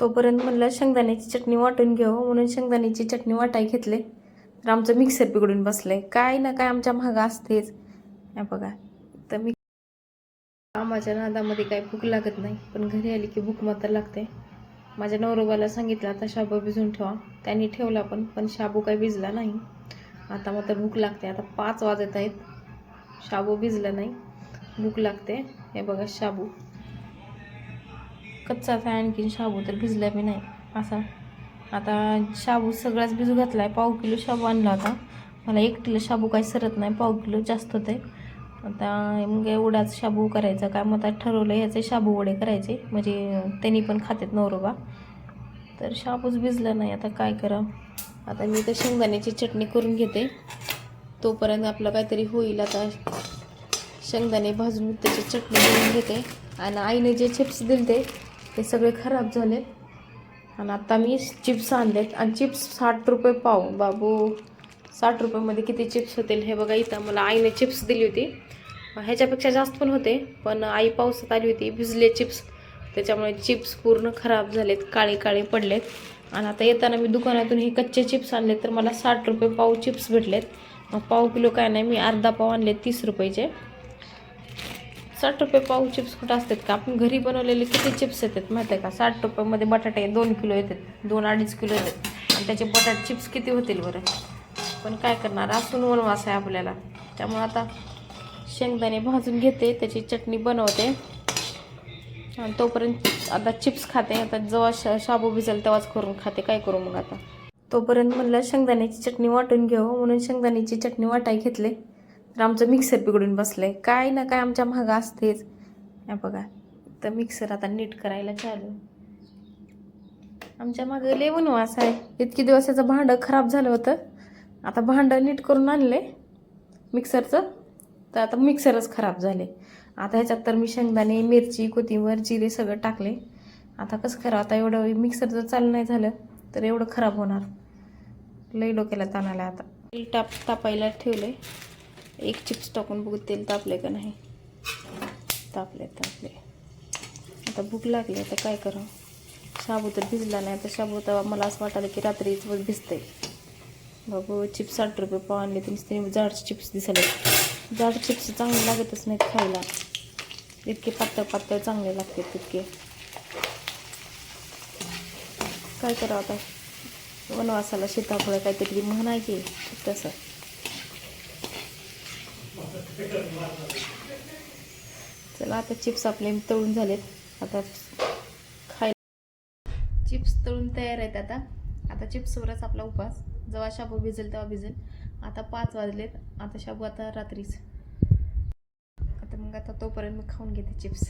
तोपर्यंत म्हणलं शेंगदाण्याची चटणी वाटून घ्यावं म्हणून शेंगदाण्याची चटणी वाटाय घेतले. तर आमचं मिक्सर बिघडून बसले काय ना काय आमच्या महागा असतेच. हे बघा. तर मी कामाच्या नादामध्ये काही भूक लागत नाही. पण घरी आली की भूक मात्र लागते. माझ्या नवरोबाला सांगितलं आता शाबू भिजून ठेवा. त्यांनी ठेवला पण पण शाबू काही भिजला नाही. आता मात्र भूक लागते. आता पाच वाजत आहेत. शाबू भिजला नाही. भूक लागते. हे बघा शाबू. कच्चाच आहे आणखीन शाबू तर भिजला बी नाही. असा. आता शाबू सगळाच भिजू घातला आहे पाव किलो शाबू आणला होता. मला एक किलो शाबू काही सरत नाही. पाव किलो जास्त होते आता मग एवढाच शाबू करायचा काय मग आता ठरवलं ह्याचे शाबू वडे करायचे. म्हणजे त्यांनी पण खातात नवरोबा. तर शाबूच भिजला नाही. आता काय करा आता मी तर शेंगदाण्याची चटणी करून घेते. तोपर्यंत आपलं काहीतरी होईल. आता शेंगदाणे भाजून त्याची चटणी करून घेते. आणि आईने जे चिप्स दिले ते ते सगळे खराब झाले आणि आता मी चिप्स आणलेत. आणि चिप्स साठ रुपये पाव. बाबू साठ रुपयामध्ये किती चिप्स होतील हे बघा इथं. मला आईने चिप्स दिली होती. ह्याच्यापेक्षा जास्त पण होते. पण आई पावसात आली होती. भिजले चिप्स. त्याच्यामुळे चिप्स पूर्ण खराब झालेत. काळे काळे पडलेत. आणि आता येताना मी दुकानातून हे कच्चे चिप्स आणले तर मला साठ रुपये पाव चिप्स भेटलेत. मग पाव किलो काय नाही मी अर्धा पाव आणले तीस रुपयाचे. साठ रुपये पाव चिप्स कुठं असतात का? आपण घरी बनवलेले किती चिप्स येतात माहिती आहे का? साठ रुपयामध्ये बटाटे दोन किलो येतात दोन अडीच किलो येतात. आणि त्याचे बटाटे चिप्स किती होतील बरं? पण काय करणार? असून वनवास आहे आपल्याला. त्यामुळं आता शेंगदाणे भाजून घेते त्याची चटणी बनवते. आणि तोपर्यंत आता चिप्स खाते. आता जेव्हा श शाबू भिजेल तेव्हाच करून खाते. काय करू मग आता? तोपर्यंत म्हणलं शेंगदाण्याची चटणी वाटून घेऊ. म्हणून शेंगदाण्याची चटणी वाटाय घेतले. तर आमचं मिक्सर बिघडून आहे काय ना काय आमच्या मागं असतेच. या बघा. तर मिक्सर आता नीट करायला चालू. आमच्या मागं लय वनवास आहे. इतकी दिवस याचं भांडं खराब झालं होतं. आता भांडं नीट करून आणले मिक्सरचं तर आता मिक्सरच खराब झाले. आता ह्याच्यात तर मी शेंगदाणे मिरची कोथिंबर जिरे सगळं टाकले. आता कसं करावं? आता एवढं मिक्सर जर चालू नाही झालं तर एवढं खराब होणार. लई डोक्याला ताण आला आता. तेल टाप तापायला ठेवले एक चिप्स टाकून बघू तेल तापले का नाही? तापले तापले आता भूक लागली आता काय करावं? शाबू तर भिजला नाही आता शाबू तर मला असं वाटलं की रात्रीच भिजते बाबू चिप्स साठ रुपये पाव आणले तुमचे ते जाड चिप्स दिसायला जाड चिप्स चांगले लागतच नाहीत खायला. इतके पातळ पातळ चांगले लागते तितके. काय करावं आता? वनवासाला शेताफळं काहीतरी म्हणायची तसं. चला आता चिप्स आपले तळून झालेत. आता खायला चिप्स तळून तयार आहेत आता. आता चिप्सवरच आपला उपास. जेव्हा शाबू भिजेल तेव्हा भिजेल. आता पाच वाजलेत. आता शाबू आता रात्रीच. आता मग आता तोपर्यंत मी खाऊन घेते चिप्स.